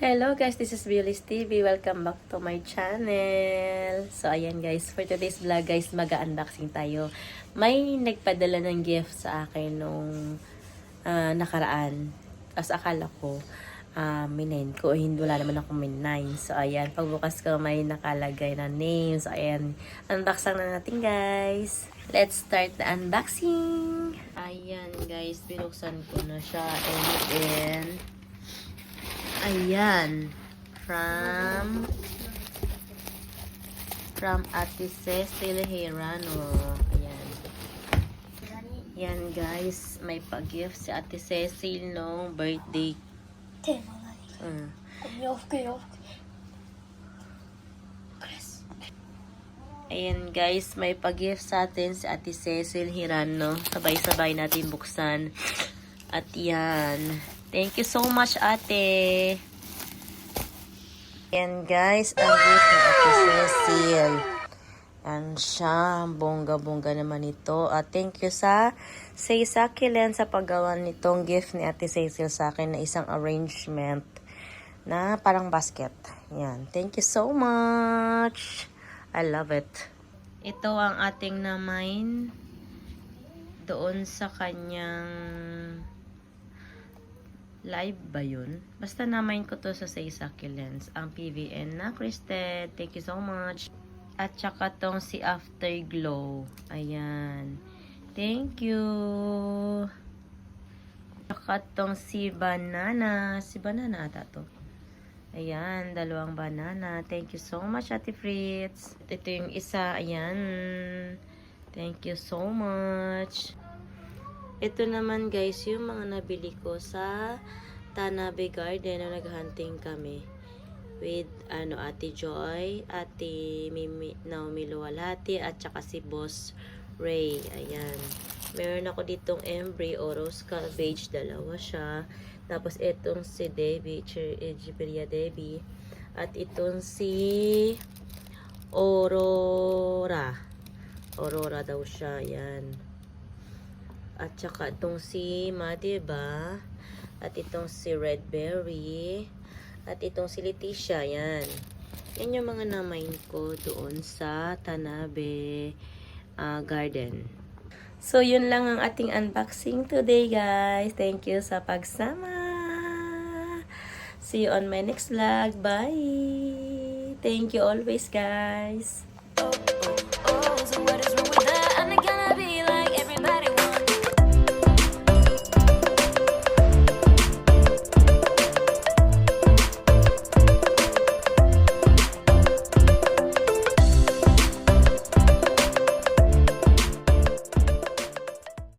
Hello guys, this is Beulis TV. Welcome back to my channel. So ayan guys, for today's vlog guys, mag-unboxing tayo. May nagpadala ng gift sa akin nung ah, nakaraan. Tapos akala ko, uh, may name ko. Hindi wala naman ako nine. So ayan, pagbukas ko may nakalagay na name. So ayan, unboxing na natin guys. Let's start the unboxing. Ayan guys, binuksan ko na siya. And then, Ayan. From from Ate Ces Teleherano. Ayan. Ayan guys. May pag-gift si Ate Cecil no birthday. Mm. Ayan guys, may pag-gift sa atin si Ate Cecil Hirano. Sabay-sabay natin buksan. At yan. Thank you so much ate. Ayan guys, ang gift ni Ate Cecil. Yan siya. Bongga-bongga naman ito. At thank you sa Seisaki Len sa paggawa nitong gift ni Ate Cecil sa akin na isang arrangement na parang basket. Yan. Thank you so much. I love it. Ito ang ating namain doon sa kanyang live ba yun? Basta namain ko to sa Seisaki Lens. Ang PVN na Christed. Thank you so much. At saka tong si Afterglow. Ayan. Thank you. Saka tong si Banana. Si Banana ata to. Ayan, dalawang banana. Thank you so much, Ate Fritz. Ito yung isa. Ayan. Thank you so much. Ito naman guys, yung mga nabili ko sa Tanabe Garden na naghunting kami. With ano, Ate Joy, Ate Mimi, Naomi Luwalhati, at saka si Boss Ray. Ayan. Meron ako ditong embry o rose cabbage. Dalawa siya. Tapos itong si Debbie, Egiperia Debbie. At itong si Aurora. Aurora daw siya. Yan. At saka itong si Madiba. At itong si Redberry. At itong si Leticia. Yan. Yan yung mga namain ko doon sa Tanabe ah, Garden. So, yun lang ang ating unboxing today, guys. Thank you sa pagsama. See you on my next vlog. Bye! Thank you always, guys. oh, oh, so what is